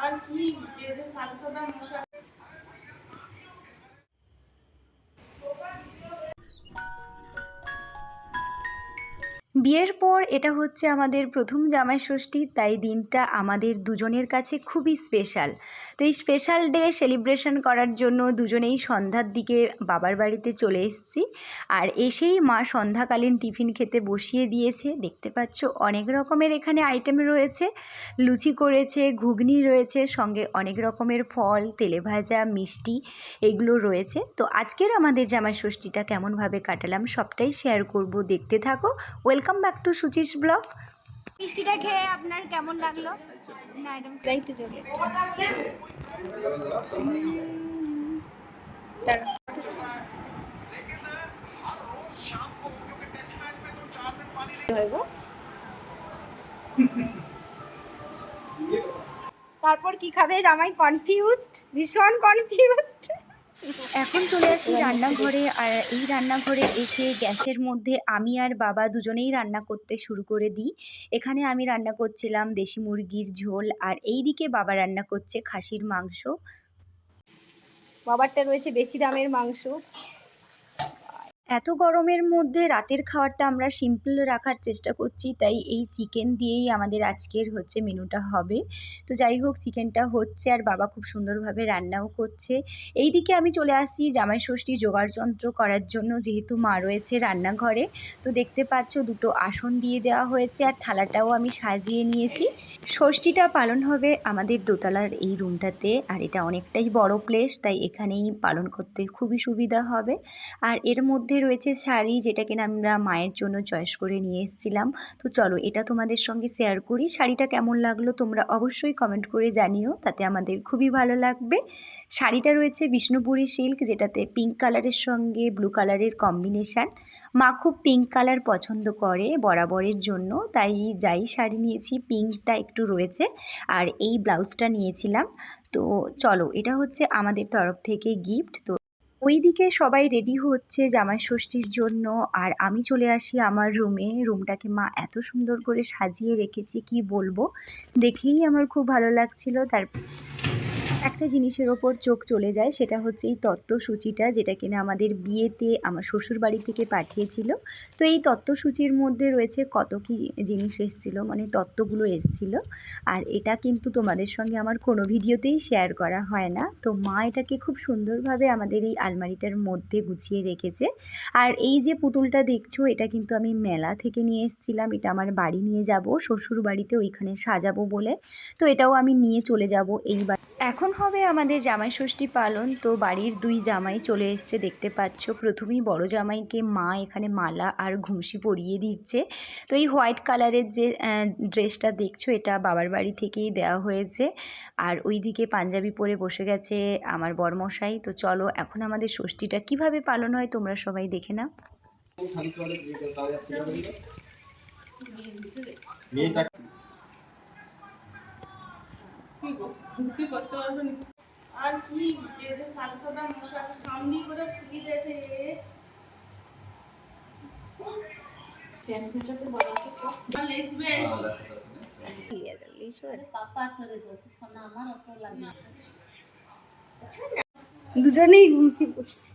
আর কি সাদা সাদা মশা বিয়ের পর এটা হচ্ছে আমাদের প্রথম জামাই ষষ্ঠী তাই দিনটা আমাদের দুজনের কাছে খুবই স্পেশাল তো এই স্পেশাল ডে সেলিব্রেশন করার জন্য দুজনেই সন্ধ্যার দিকে বাবার বাড়িতে চলে এসেছি। আর এসেই মা সন্ধ্যাকালীন টিফিন খেতে বসিয়ে দিয়েছে। দেখতে পাচ্ছ অনেক রকমের এখানে আইটেম রয়েছে। লুচি করেছে, ঘুগনি রয়েছে, সঙ্গে অনেক রকমের ফল, তেলে ভাজা, মিষ্টি এগুলো রয়েছে। তো আজকের আমাদের জামাই ষষ্ঠীটা কেমনভাবে কাটালাম সবটাই শেয়ার করব। দেখতে থাকো। Welcome back to Suchi's blog মিষ্টিটা খেয়ে আপনার কেমন লাগল? তারপর কি খাবে? জামাই কনফিউজড ভীষণ কনফিউজড এখন চলে আসি রান্নাঘরে। আর এই রান্নাঘরে এসে গ্যাসের মধ্যে আমি আর বাবা দুজনেই রান্না করতে শুরু করে দিই। এখানে আমি রান্না করছিলাম দেশি মুরগির ঝোল আর এই দিকে বাবা রান্না করছে খাসির মাংস। বাবারটা রয়েছে বেশি দামের মাংস। এত গরমের মধ্যে রাতের খাবারটা আমরা সিম্পল রাখার চেষ্টা করছি, তাই এই চিকেন দিয়েই আমাদের আজকের হচ্ছে মেনুটা হবে। তো যাই হোক চিকেনটা হচ্ছে আর বাবা খুব সুন্দরভাবে রান্নাও করছে। এই দিকে আমি চলে আসি জামাই ষষ্ঠী জোগাড় যন্ত্র করার জন্য, যেহেতু মা রয়েছে রান্নাঘরে। তো দেখতে পাচ্ছ দুটো আসন দিয়ে দেওয়া হয়েছে আর থালাটাও আমি সাজিয়ে নিয়েছি। ষষ্ঠীটা পালন হবে আমাদের দোতলার এই রুমটাতে আর এটা অনেকটাই বড় প্লেস তাই এখানেই পালন করতে খুবই সুবিধা হবে। আর এর মধ্যে রয়েছে শাড়ি যেটা কিনা আমরা মায়ের জন্য চয়েস করে নিয়ে এসেছিলাম। তো চলো এটা তোমাদের সঙ্গে শেয়ার করি। শাড়িটা কেমন লাগল তোমরা অবশ্যই কমেন্ট করে জানিও, তাতে আমাদের খুবই ভালো লাগবে। শাড়িটা রয়েছে বিষ্ণুপুরি সিল্ক যেটাতে পিঙ্ক কালারের সঙ্গে ব্লু কালারের কম্বিনেশান মা খুব পিঙ্ক কালার পছন্দ করে বরাবরের জন্য, তাই যাই শাড়ি নিয়েছি পিঙ্কটা একটু রয়েছে। আর এই ব্লাউজটা নিয়েছিলাম। তো চলো, এটা হচ্ছে আমাদের তরফ থেকে গিফট তো ওইদিকে সবাই রেডি হচ্ছে জামাই ষষ্ঠীর জন্য। আর আমি চলে আসি আমার রুমে রুমটাকে মা এত সুন্দর করে সাজিয়ে রেখেছে, কি বলব? দেখেই আমার খুব ভালো লাগছিল। তার একটা জিনিসের ওপর চোখ চলে যায়, সেটা হচ্ছে এই তত্ত্বসূচিটা যেটা কিনা আমাদের বিয়েতে আমার শ্বশুর বাড়ি থেকে পাঠিয়েছিল। তো এই তত্ত্বসূচির মধ্যে রয়েছে কত কি জিনিস এসছিল মানে তত্ত্বগুলো এসছিল। আর এটা কিন্তু তোমাদের সঙ্গে আমার কোনো ভিডিওতেই শেয়ার করা হয় না। তো মা এটাকে খুব সুন্দরভাবে আমাদের এই আলমারিটার মধ্যে গুছিয়ে রেখেছে। আর এই যে পুতুলটা দেখছ, এটা কিন্তু আমি মেলা থেকে নিয়ে এসেছিলাম, এটা আমার বাড়ি নিয়ে যাব শ্বশুর বাড়িতে ওইখানে সাজাবো বলে। তো এটাও আমি নিয়ে চলে যাব এইবার। এখন হবে আমাদের জামাই ষষ্ঠী পালন? তো বাড়ির দুই জামাই চলে এসছে, দেখতে পাচ্ছ। প্রথমেই বড় জামাইকে মা এখানে মালা আর ঘুমসি পরিয়ে দিচ্ছে। তো এই হোয়াইট কালারের যে ড্রেসটা দেখছ, এটা বাবার বাড়ি থেকেই দেওয়া হয়েছে। আর ওইদিকে পাঞ্জাবি পরে বসে গেছে আমার বরমশাই। তো চলো, এখন আমাদের ষষ্ঠীটা কীভাবে পালন হয় তোমরা সবাই দেখে নাও। কি গো খুশি করতে পারবে না। আর কি বেঁধে সাদা সাদা মশা কামড়ি করে ফুলি যেতে দুজনেই ঘুমসি করছে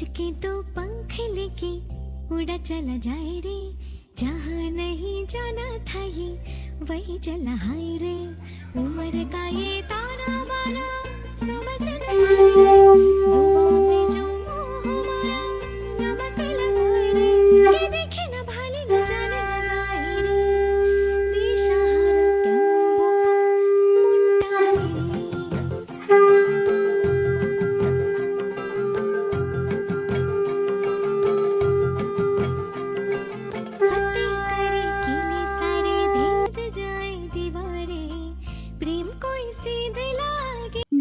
कागज़ तो पंख लेके उड़ा चला जाए रे। जहाँ नहीं जाना था ये, वही चला हाय रे। उम्र का ये तारा बाना, समझ न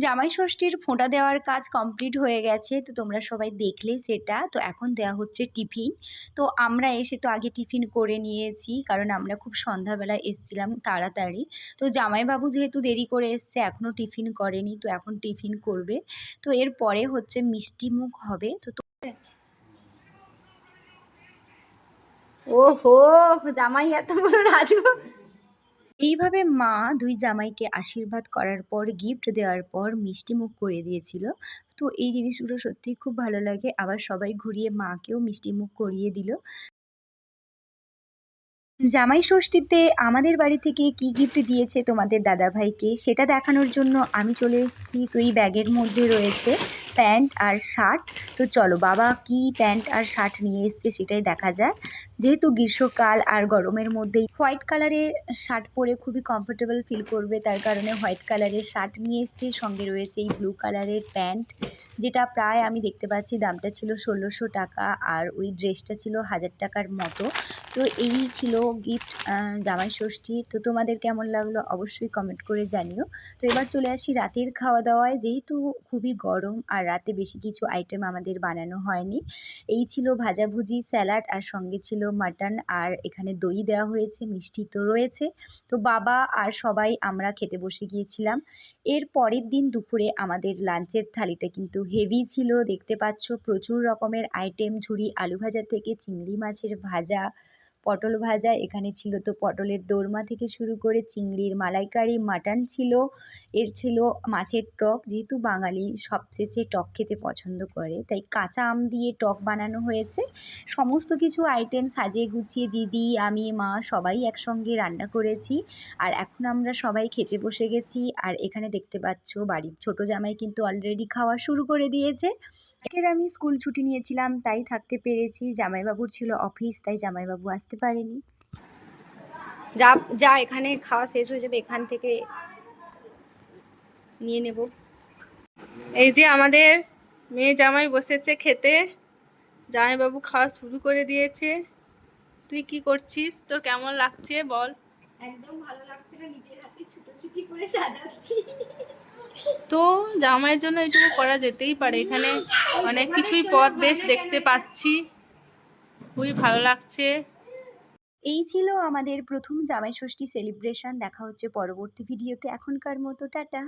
জামাই ষষ্ঠীর ফোঁটা দেওয়ার কাজ কমপ্লিট হয়ে গেছে, তো তোমরা সবাই দেখলে সেটা। তো এখন দেওয়া হচ্ছে টিফিন। তো আমরা এসে তো আগে টিফিন করে নিয়েছি, কারণ আমরা খুব সন্ধ্যাবেলা এসছিলাম তাড়াতাড়ি। তো জামাইবাবু যেহেতু দেরি করে এসছে, এখনও টিফিন করেনি, তো এখন টিফিন করবে। তো এরপরে হচ্ছে মিষ্টি মুখ হবে তো ওহো, জামাই এত বড় রাজু। এইভাবে মা দুই জামাইকে আশীর্বাদ করার পর গিফট দেওয়ার পর মিষ্টি মুখ করে দিয়েছিল। তো এই জিনিসগুলো সত্যিই খুব ভালো লাগে। আবার সবাই ঘুরিয়ে মাকেও মিষ্টি মুখ করিয়ে দিল। জামাই ষষ্ঠীতে আমাদের বাড়ি থেকে কি গিফট দিয়েছে তোমাদের দাদাভাইকে সেটা দেখানোর জন্য আমি চলে এসেছি। তো এই ব্যাগের মধ্যে রয়েছে প্যান্ট আর শার্ট। তো চলো বাবা কি প্যান্ট আর শার্ট নিয়ে এসছে সেটাই দেখা যায় যেহেতু গ্রীষ্মকাল আর গরমের মধ্যেই হোয়াইট কালারের শার্ট পরে খুবই কমফোর্টেবল ফিল করবে, তার কারণে হোয়াইট কালারের শার্ট নিয়ে এসছে। সঙ্গে রয়েছে এই ব্লু কালারের প্যান্ট, যেটা প্রায় আমি দেখতে পাচ্ছি দামটা ছিল ষোলোশো টাকা আর ওই ড্রেসটা ছিল হাজার টাকার মতো। তো এই ছিল গিফট জামাই ষষ্ঠী। তো তোমাদের কেমন লাগল অবশ্যই কমেন্ট করে জানিও। তো এবার চলে আসি রাতের খাওয়া দাওয়ায় যেহেতু খুবই গরম আর রাতে বেশি কিছু আইটেম আমাদের বানানো হয়নি, এই ছিল ভাজাভুজি স্যালাড আর সঙ্গে ছিল মাটন আর এখানে দই দেওয়া হয়েছে, মিষ্টি তো রয়েছে। তো বাবা আর সবাই আমরা খেতে বসে গিয়েছিলাম। এর পরের দিন দুপুরে আমাদের লাঞ্চের থালিটা কিন্তু হেভি ছিল। দেখতে পাচ্ছ প্রচুর রকমের আইটেম ঝুড়ি আলু ভাজা থেকে চিংড়ি মাছের ভাজা পটল ভাজা, এখানে ছিল তো পটলের দোরমা থেকে শুরু করে চিংড়ির মালাইকারি, মাটন ছিল, এর ছিল মাছের টক, যেহেতু বাঙালি সবশেষে টক খেতে পছন্দ করে, তাই কাঁচা আম দিয়ে টক বানানো হয়েছে। সমস্ত কিছু আইটেম সাজিয়ে গুছিয়ে দিদি, আমি, মা সবাই একসঙ্গে রান্না করেছি। আর এখন আমরা সবাই খেতে বসে গেছি। আর এখানে দেখতে পাচ্ছ বাড়ির ছোট জামাই কিন্তু অলরেডি খাওয়া শুরু করে দিয়েছে। আজকের আমি স্কুল ছুটি নিয়েছিলাম, তাই থাকতে পেরেছি। জামাইবাবুর ছিল অফিস তাই জামাইবাবু আসতে পারেনি। যা যা এখানে খাওয়া শেষ হয়ে যাবে এখান থেকে নিয়ে নেব। এই যে আমাদের মেয়ে জামাই বসেছে খেতে জামাইবাবু খাওয়া শুরু করে দিয়েছে। তুই কি করছিস? তোর কেমন লাগছে বল। একদম ভালো লাগছে না নিজের হাতে ছুটোছুটি করে সাজাচ্ছি। তো জামাইয়ের জন্য এইটুকু করা যেতেই পারে এখানে অনেক কিছুই পথ বেশ দেখতে পাচ্ছি। খুবই ভালো লাগছে। এই ছিল আমাদের প্রথম জামাই ষষ্ঠী সেলিব্রেশন দেখা হচ্ছে পরবর্তী ভিডিওতে এখনকার মতো টাটা।